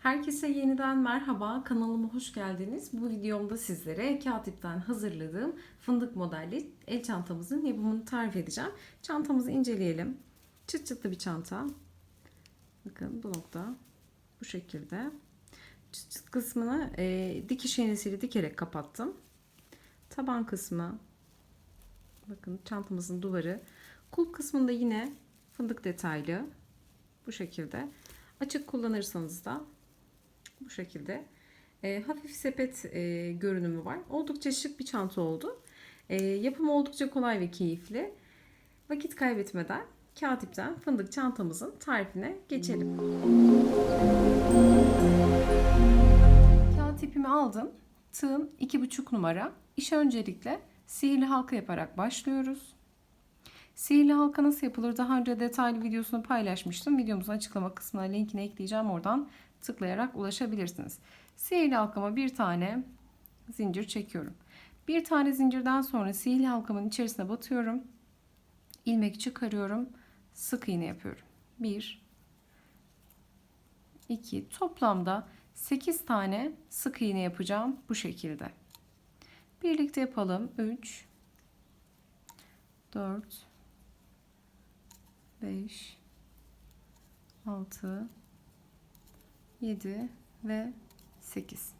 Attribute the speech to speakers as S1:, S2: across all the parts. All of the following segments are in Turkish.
S1: Herkese yeniden merhaba, kanalıma hoş geldiniz. Bu videomda sizlere Katip'ten hazırladığım fındık modelli el çantamızın yapımını tarif edeceğim. Çantamızı inceleyelim. Çıt çıtlı bir çanta. Bakın bu nokta bu şekilde. Çıt çıt kısmını e, dikiş iğnesiyle dikerek kapattım. Taban kısmı bakın çantamızın duvarı. Kulp kısmında yine fındık detaylı bu şekilde. Açık kullanırsanız da bu şekilde. E, hafif sepet e, görünümü var. Oldukça şık bir çanta oldu. E, yapımı oldukça kolay ve keyifli. Vakit kaybetmeden Katip'ten fındık çantamızın tarifine geçelim. Kağıt ipimi aldım. Tığım 2,5 numara. İşe öncelikle sihirli halka yaparak başlıyoruz. Sihirli halka nasıl yapılır daha önce detaylı videosunu paylaşmıştım. Videomuzun açıklama kısmına linkini ekleyeceğim. Oradan tıklayarak ulaşabilirsiniz. Sihirli halkama bir tane zincir çekiyorum. Bir tane zincirden sonra sihirli halkamın içerisine batıyorum. ilmek çıkarıyorum. Sık iğne yapıyorum. 1 2 toplamda 8 tane sık iğne yapacağım bu şekilde. Birlikte yapalım. 3 4 5 6 7 ve 8.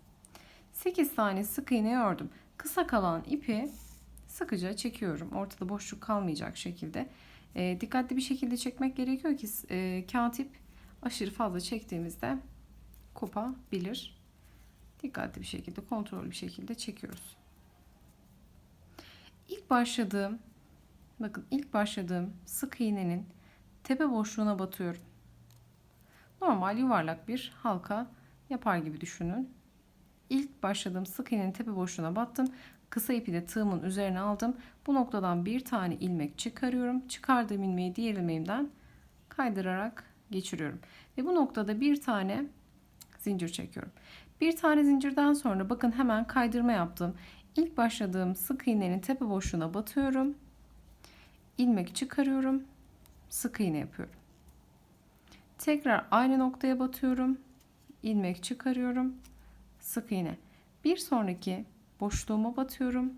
S1: 8 tane sık iğne ördüm. Kısa kalan ipi sıkıca çekiyorum. Ortada boşluk kalmayacak şekilde. E, dikkatli bir şekilde çekmek gerekiyor ki e, kağıt ip aşırı fazla çektiğimizde kopabilir. Dikkatli bir şekilde, kontrollü bir şekilde çekiyoruz. İlk başladığım, bakın ilk başladığım sık iğnenin tepe boşluğuna batıyorum. Normal yuvarlak bir halka yapar gibi düşünün. İlk başladığım sık iğnenin tepe boşluğuna battım. Kısa ipi de tığımın üzerine aldım. Bu noktadan bir tane ilmek çıkarıyorum. Çıkardığım ilmeği diğer ilmeğimden kaydırarak geçiriyorum. Ve bu noktada bir tane zincir çekiyorum. Bir tane zincirden sonra bakın hemen kaydırma yaptım. İlk başladığım sık iğnenin tepe boşluğuna batıyorum. ilmek çıkarıyorum. Sık iğne yapıyorum. Tekrar aynı noktaya batıyorum. ilmek çıkarıyorum. Sık iğne. Bir sonraki boşluğuma batıyorum.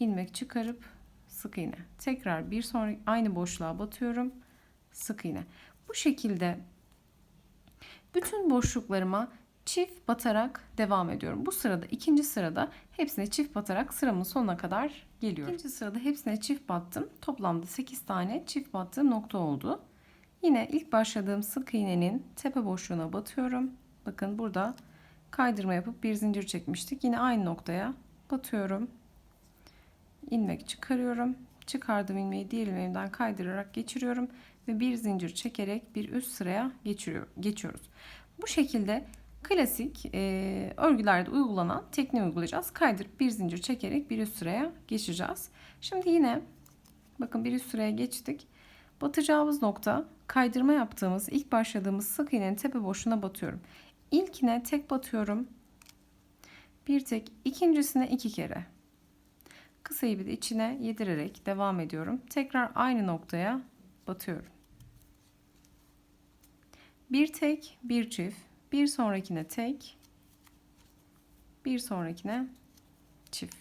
S1: ilmek çıkarıp sık iğne. Tekrar bir sonraki aynı boşluğa batıyorum. Sık iğne. Bu şekilde bütün boşluklarıma çift batarak devam ediyorum. Bu sırada ikinci sırada hepsine çift batarak sıramın sonuna kadar geliyorum. İkinci sırada hepsine çift battım. Toplamda 8 tane çift battığım nokta oldu. Yine ilk başladığım sık iğnenin tepe boşluğuna batıyorum. Bakın burada kaydırma yapıp bir zincir çekmiştik. Yine aynı noktaya batıyorum. ilmek çıkarıyorum. Çıkardığım ilmeği diğer ilmeğimden kaydırarak geçiriyorum ve bir zincir çekerek bir üst sıraya geçiriyor, geçiyoruz. Bu şekilde klasik e, örgülerde uygulanan tekniği uygulayacağız. Kaydırıp bir zincir çekerek bir üst sıraya geçeceğiz. Şimdi yine bakın bir üst sıraya geçtik. Batacağımız nokta kaydırma yaptığımız ilk başladığımız sık iğnenin tepe boşluğuna batıyorum. İlkine tek batıyorum. Bir tek ikincisine iki kere. Kısa ipi de içine yedirerek devam ediyorum. Tekrar aynı noktaya batıyorum. Bir tek, bir çift, bir sonrakine tek, bir sonrakine çift.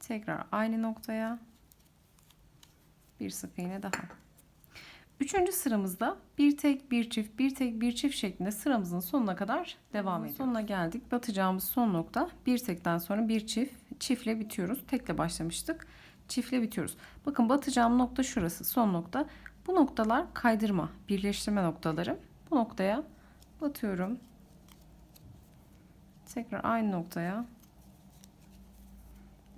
S1: Tekrar aynı noktaya bir sık iğne daha. Üçüncü sıramızda bir tek bir çift bir tek bir çift şeklinde sıramızın sonuna kadar devam ediyoruz. Sonuna geldik. Batacağımız son nokta bir tekten sonra bir çift çiftle bitiyoruz. Tekle başlamıştık. Çiftle bitiyoruz. Bakın batacağım nokta şurası son nokta. Bu noktalar kaydırma birleştirme noktaları. Bu noktaya batıyorum. Tekrar aynı noktaya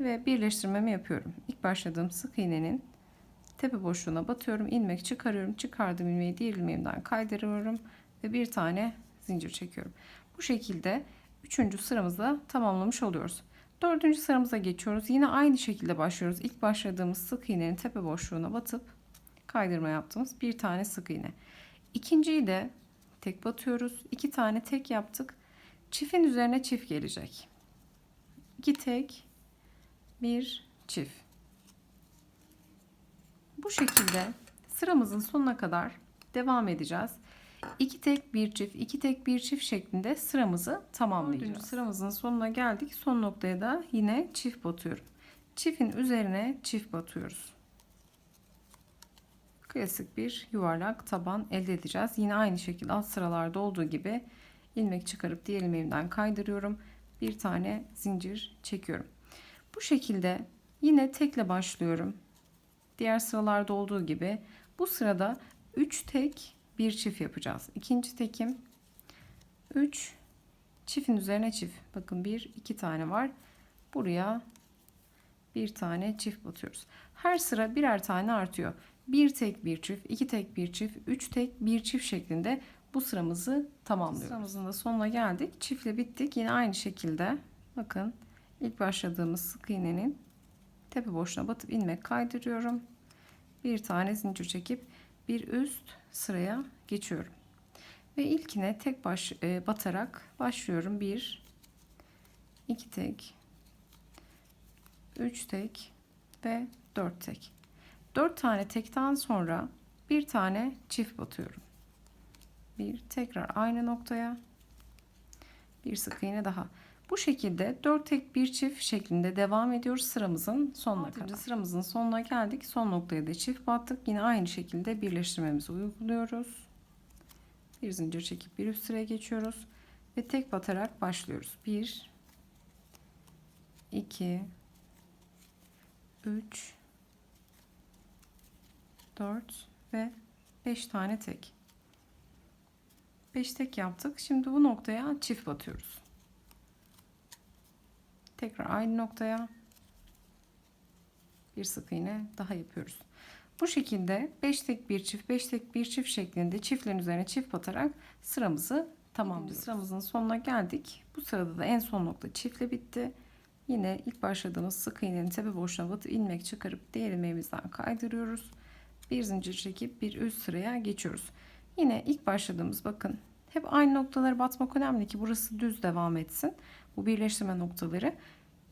S1: ve birleştirmemi yapıyorum. İlk başladığım sık iğnenin tepe boşluğuna batıyorum. ilmek çıkarıyorum. Çıkardığım ilmeği diğer ilmeğimden kaydırıyorum ve bir tane zincir çekiyorum. Bu şekilde üçüncü sıramızı tamamlamış oluyoruz. Dördüncü sıramıza geçiyoruz. Yine aynı şekilde başlıyoruz. İlk başladığımız sık iğnenin tepe boşluğuna batıp kaydırma yaptığımız bir tane sık iğne. İkinciyi de tek batıyoruz. İki tane tek yaptık. Çiftin üzerine çift gelecek. İki tek, bir çift. Bu şekilde sıramızın sonuna kadar devam edeceğiz. iki tek bir çift, iki tek bir çift şeklinde sıramızı tamamlayacağız. Dördüncü sıramızın sonuna geldik. Son noktaya da yine çift batıyorum. Çiftin üzerine çift batıyoruz. Klasik bir yuvarlak taban elde edeceğiz. Yine aynı şekilde alt sıralarda olduğu gibi ilmek çıkarıp diğer ilmeğimden kaydırıyorum. Bir tane zincir çekiyorum. Bu şekilde yine tekle başlıyorum. Diğer sıralarda olduğu gibi bu sırada 3 tek bir çift yapacağız. İkinci tekim 3 çiftin üzerine çift. Bakın bir iki tane var. Buraya bir tane çift batıyoruz. Her sıra birer tane artıyor. Bir tek bir çift, iki tek bir çift, üç tek bir çift şeklinde bu sıramızı tamamlıyoruz. Sıramızın da sonuna geldik. Çiftle bittik. Yine aynı şekilde bakın ilk başladığımız sık iğnenin tepe boşluğuna batıp ilmek kaydırıyorum. Bir tane zincir çekip bir üst sıraya geçiyorum. Ve ilkine tek baş e, batarak başlıyorum. Bir, iki tek, üç tek ve dört tek. Dört tane tekten sonra bir tane çift batıyorum. Bir tekrar aynı noktaya bir sık iğne daha. Bu şekilde 4 tek bir çift şeklinde devam ediyoruz sıramızın sonuna kadar. Sıramızın sonuna geldik. Son noktaya da çift battık. Yine aynı şekilde birleştirmemizi uyguluyoruz. Bir zincir çekip bir üst sıraya geçiyoruz ve tek batarak başlıyoruz. 1 2 3 4 ve 5 tane tek. 5 tek yaptık. Şimdi bu noktaya çift batıyoruz. Tekrar aynı noktaya bir sık iğne daha yapıyoruz. Bu şekilde 5 tek bir çift 5 tek bir çift şeklinde çiftlerin üzerine çift batarak sıramızı tamamlıyoruz. Sıramızın sonuna geldik. Bu sırada da en son nokta çiftle bitti. Yine ilk başladığımız sık iğnenin tepe boşluğuna batıp ilmek çıkarıp diğer ilmeğimizden kaydırıyoruz. Bir zincir çekip bir üst sıraya geçiyoruz. Yine ilk başladığımız bakın hep aynı noktalara batmak önemli ki burası düz devam etsin. Bu birleştirme noktaları.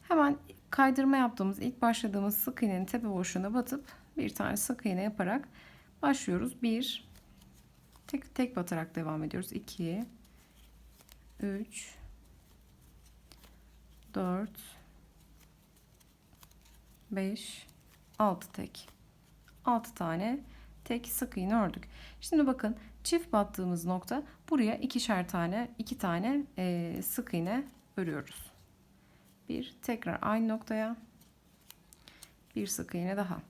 S1: Hemen kaydırma yaptığımız ilk başladığımız sık iğnenin tepe boşluğuna batıp bir tane sık iğne yaparak başlıyoruz. 1 tek tek batarak devam ediyoruz. 2 3 4 5 6 tek 6 tane tek sık iğne ördük. Şimdi bakın çift battığımız nokta buraya ikişer tane iki tane e, sık iğne örüyoruz. Bir tekrar aynı noktaya bir sık iğne daha.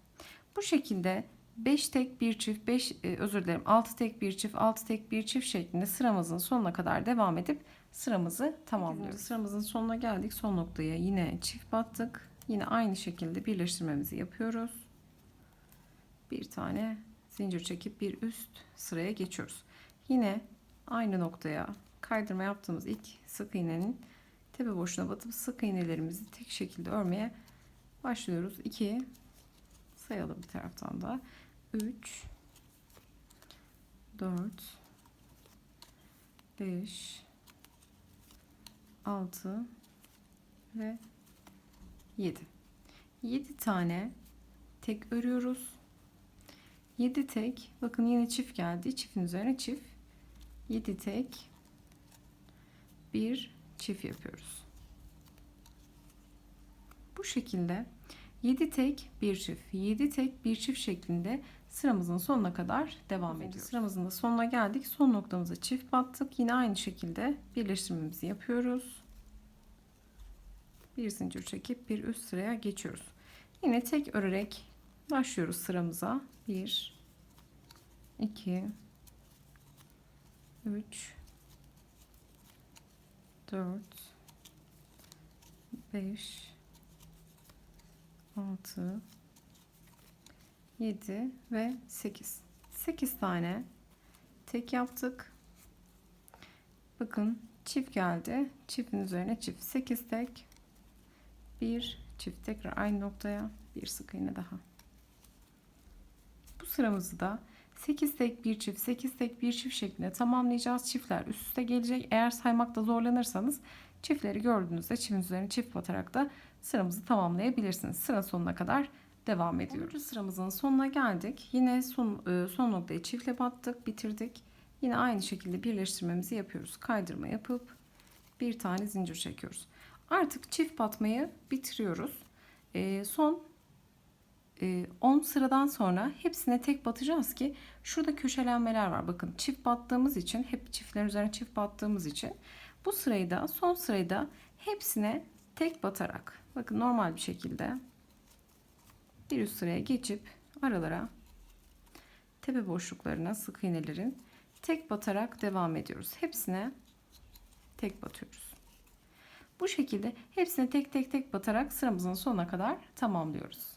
S1: Bu şekilde 5 tek bir çift 5 e, özür dilerim 6 tek bir çift 6 tek bir çift şeklinde sıramızın sonuna kadar devam edip sıramızı tamamlıyoruz. Sıramızın sonuna geldik. Son noktaya yine çift battık. Yine aynı şekilde birleştirmemizi yapıyoruz. Bir tane zincir çekip bir üst sıraya geçiyoruz. Yine aynı noktaya kaydırma yaptığımız ilk sık iğnenin tepe boşuna batıp sık iğnelerimizi tek şekilde örmeye başlıyoruz. 2 sayalım bir taraftan da. 3 4 5 6 ve 7 7 tane tek örüyoruz. 7 tek bakın yine çift geldi. Çiftin üzerine çift. 7 tek bir çift yapıyoruz bu şekilde 7 tek bir çift 7 tek bir çift şeklinde sıramızın sonuna kadar devam ediyoruz. Sıramızın da sonuna geldik. Son noktamıza çift battık. Yine aynı şekilde birleştirmemizi yapıyoruz. Bir zincir çekip bir üst sıraya geçiyoruz. Yine tek örerek başlıyoruz sıramıza. 1 2 3 4 5 6 7 ve 8 8 tane tek yaptık. Bakın çift geldi. Çiftin üzerine çift. 8 tek. Bir çift tekrar aynı noktaya. Bir sık iğne daha. Bu sıramızı da 8 tek bir çift 8 tek bir çift şeklinde tamamlayacağız çiftler üst üste gelecek eğer saymakta zorlanırsanız çiftleri gördüğünüzde çiftin üzerine çift batarak da sıramızı tamamlayabilirsiniz sıra sonuna kadar devam ediyoruz. sıramızın sonuna geldik. Yine son, e, son noktayı çiftle battık, bitirdik. Yine aynı şekilde birleştirmemizi yapıyoruz. Kaydırma yapıp bir tane zincir çekiyoruz. Artık çift batmayı bitiriyoruz. Ee, son e, 10 sıradan sonra hepsine tek batacağız ki şurada köşelenmeler var. Bakın çift battığımız için hep çiftlerin üzerine çift battığımız için bu sırayı da son sırayı da hepsine tek batarak bakın normal bir şekilde bir üst sıraya geçip aralara tepe boşluklarına sık iğnelerin tek batarak devam ediyoruz. Hepsine tek batıyoruz. Bu şekilde hepsine tek tek tek batarak sıramızın sonuna kadar tamamlıyoruz.